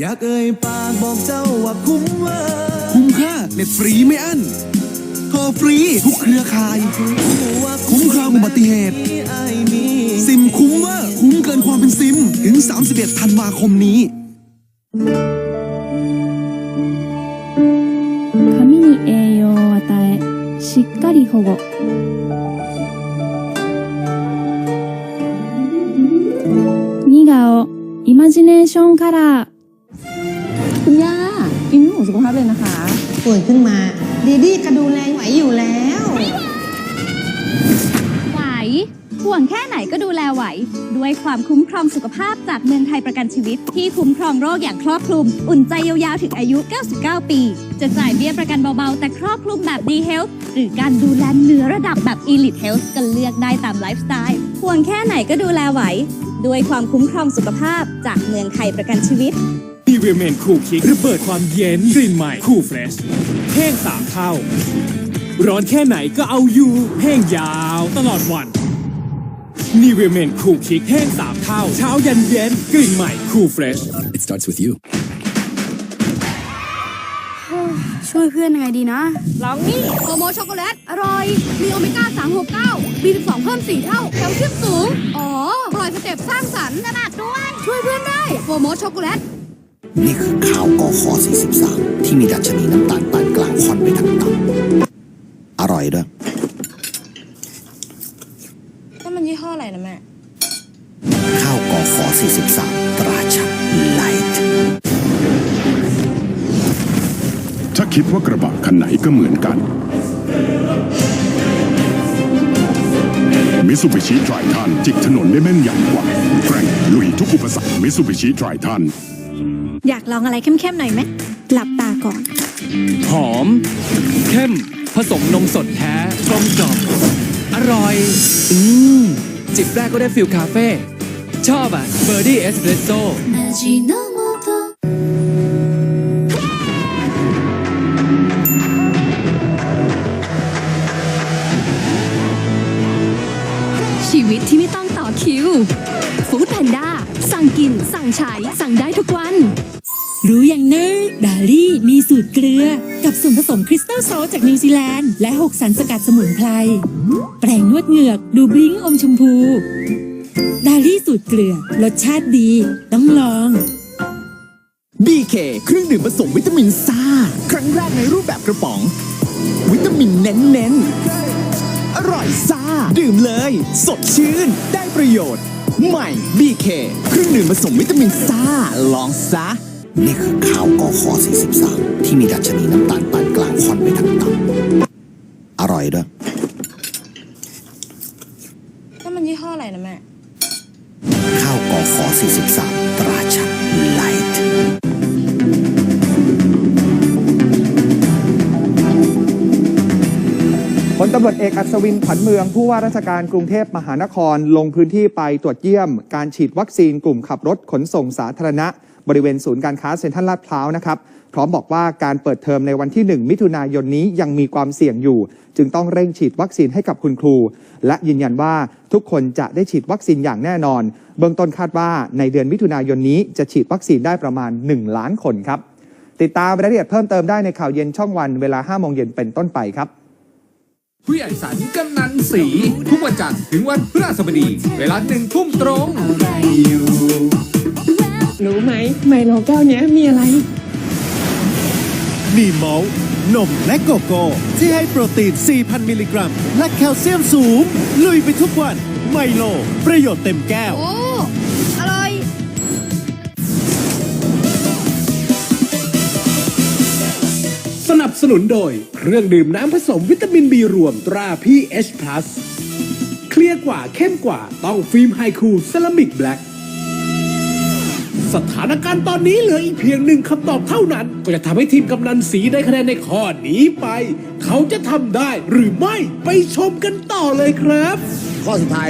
อยากเอ่ยปากบอกเจ้าว่าคุ้มเวอร์ คุ้มค่าเน็ตฟรีไม่อั้นโทรฟรีทุกเครือข่าย คุ้มครองอุบัติเหตุ ไอ้มี ซิมคุ้มเว่าคุ้มเกินความเป็นซิม ถึง 31 ธันวาคมนี้ 髪に栄養を与えしっかり保護ニガオイマジネーションカラー คุณย่า กินหมูสุขภาพเลยนะคะ ป่วยขึ้นมา ดีดีก็ดูแลไหวอยู่แล้ว ไหว ห่วงแค่ไหนก็ดูแลไหว ด้วยความคุ้มครองสุขภาพจากเมืองไทยประกันชีวิต ที่คุ้มครองโรคอย่างครอบคลุม อุ่นใจยาวๆ ถึงอายุ 99 ปี จะจ่ายเบี้ยประกันเบาๆ แต่ครอบคลุมแบบ D Health หรือการดูแลเนื้อระดับแบบ Elite Health ก็เลือกได้ตามไลฟ์สไตล์ ห่วงแค่ไหนก็ดูแลไหว ด้วยความคุ้มครองสุขภาพจากเมืองไทยประกันชีวิตนิ เวเมนคูลคิกระเบิดความเย็นกลิ่นใหม่คูลเฟรชแห้งสามเท่า ร้อนแค่ไหนก็เอาอยู่แห้งยาวตลอดวันนิเวเมนคูลคิกแห้งสามเท่า เช้ายันเย็นกลิ่นใหม่คูลเฟรช It starts with you. ช่วยเพื่อนยังไงดีนะ ลองนี่โปรโมช็อกโกแลต อร่อย มีโอเมก้า 369 B12 เพิ่ม 4 เท่า แคลเซียมสูง อ๋อปล่อยสเต็ปสร้างสรรค์ขนาดด้วย ช่วยเพื่อนได้โปรโมช็อกโกแลต นี่คือข้าวกอคอ43 ที่มีดัชนีน้ำตาลปานกลางค่อนไปทางต่ำอร่อยด้วยนั่นมันยี่ห้ออะไรนะแม่ ข้าวกอคอ43 ตราชัดไลท์ถ้าคิดว่ากระบะคันไหนก็เหมือนกันมิสูบิชิไตรทันจิกถนนได้แม่นยำกว่าแกร่งลุยทุกอุปสรรคมิสูบิชิไตรทัน อยากลองอะไรเข้มๆหน่อยไหม หลับตาก่อน หอม เข้ม ผสมนมสดแท้กลมกล่อมอร่อย อืม จิบแรกก็ได้ฟิลคาเฟ่ ชอบอะเบอร์ดี้เอสเปรสโซ่ชีวิตที่ไม่ต้องต่อคิวฟู้ดแพนด้า สั่งกิน สั่งใช้ สั่งได้ทุกวัน รู้อย่างเนอร์ดาลี่มีสูตรเกลือ กับส่วนผสมคริสตัลโซลจากนิวซีแลนด์ และ6สารสกัดสมุนไพร แปรงนวดเหงือก ดูบลิงอมชมพู ดาลี่สูตรเกลือ รสชาติดี ต้องลอง BK เครื่องดื่มผสมวิตามินซ่า ครั้งแรกในรูปแบบกระป๋อง วิตามินเน้นๆ อร่อยซ่า ดื่มเลย สดชื่น ได้ประโยชน์ ใหม่ BK เครื่องดื่มผสมวิตามินซ่า ลองซะ นี่คือข้าวกอคอ43 ที่มีดัชนีน้ำตาลปานกลางค่อนไปทางต่ำอร่อยด้วยนั่นมันยี่ห้ออะไรนะแม่ ข้าวกอคอ43 ลตำรวจเอกอัศวินขวัญเมือง ผู้ว่าราชการกรุงเทพมหานครลงพื้นที่ไปตรวจเยี่ยม การฉีดวัคซีนกลุ่มขับรถขนส่งสาธารณะ บริเวณศูนย์การค้าเซ็นทรัลลาดพร้าวนะครับพร้อมบอกว่าการเปิดเทอมในวันที่ 1 มิถุนายนนี้ยังมีความเสี่ยงอยู่ จึงต้องเร่งฉีดวัคซีนให้กับคุณครู และยืนยันว่าทุกคนจะได้ฉีดวัคซีนอย่างแน่นอน เบื้องต้นคาดว่าในเดือนมิถุนายนนี้จะฉีดวัคซีนได้ประมาณ 1 ล้านคนครับติดตามรายละเอียดเพิ่มเติมได้ในข่าวเย็นช่องวันเวลา5โมงเย็นเป็นต้นไปครับ ผู้ใหญ่สันกำนันสี ทุกวันจันทร์ถึงวันพฤหัสบดี เวลาหนึ่งทุ่มตรง รู้ไหมไมโลแก้วเนี้ยมีอะไร มีมอลต์นมและโกโก้ ที่ให้โปรตีน 4,000 มิลลิกรัม และแคลเซียมสูง ลุยไปทุกวัน ไมโล ประโยชน์เต็มแก้ว สนุนโดย เครื่องดื่มน้ำผสมวิตามินบีรวมตรา PH Plus เคลียร์กว่าเข้มกว่าต้องฟิล์มไฮคูเซรามิกแบล็กสถานการณ์ตอนนี้เหลืออีกเพียงหนึ่งคำตอบเท่านั้น ก็จะทำให้ทีมกำนันสีได้คะแนนในข้อนี้ไป เขาจะทำได้หรือไม่ไปชมกันต่อเลยครับ ข้อสุดท้าย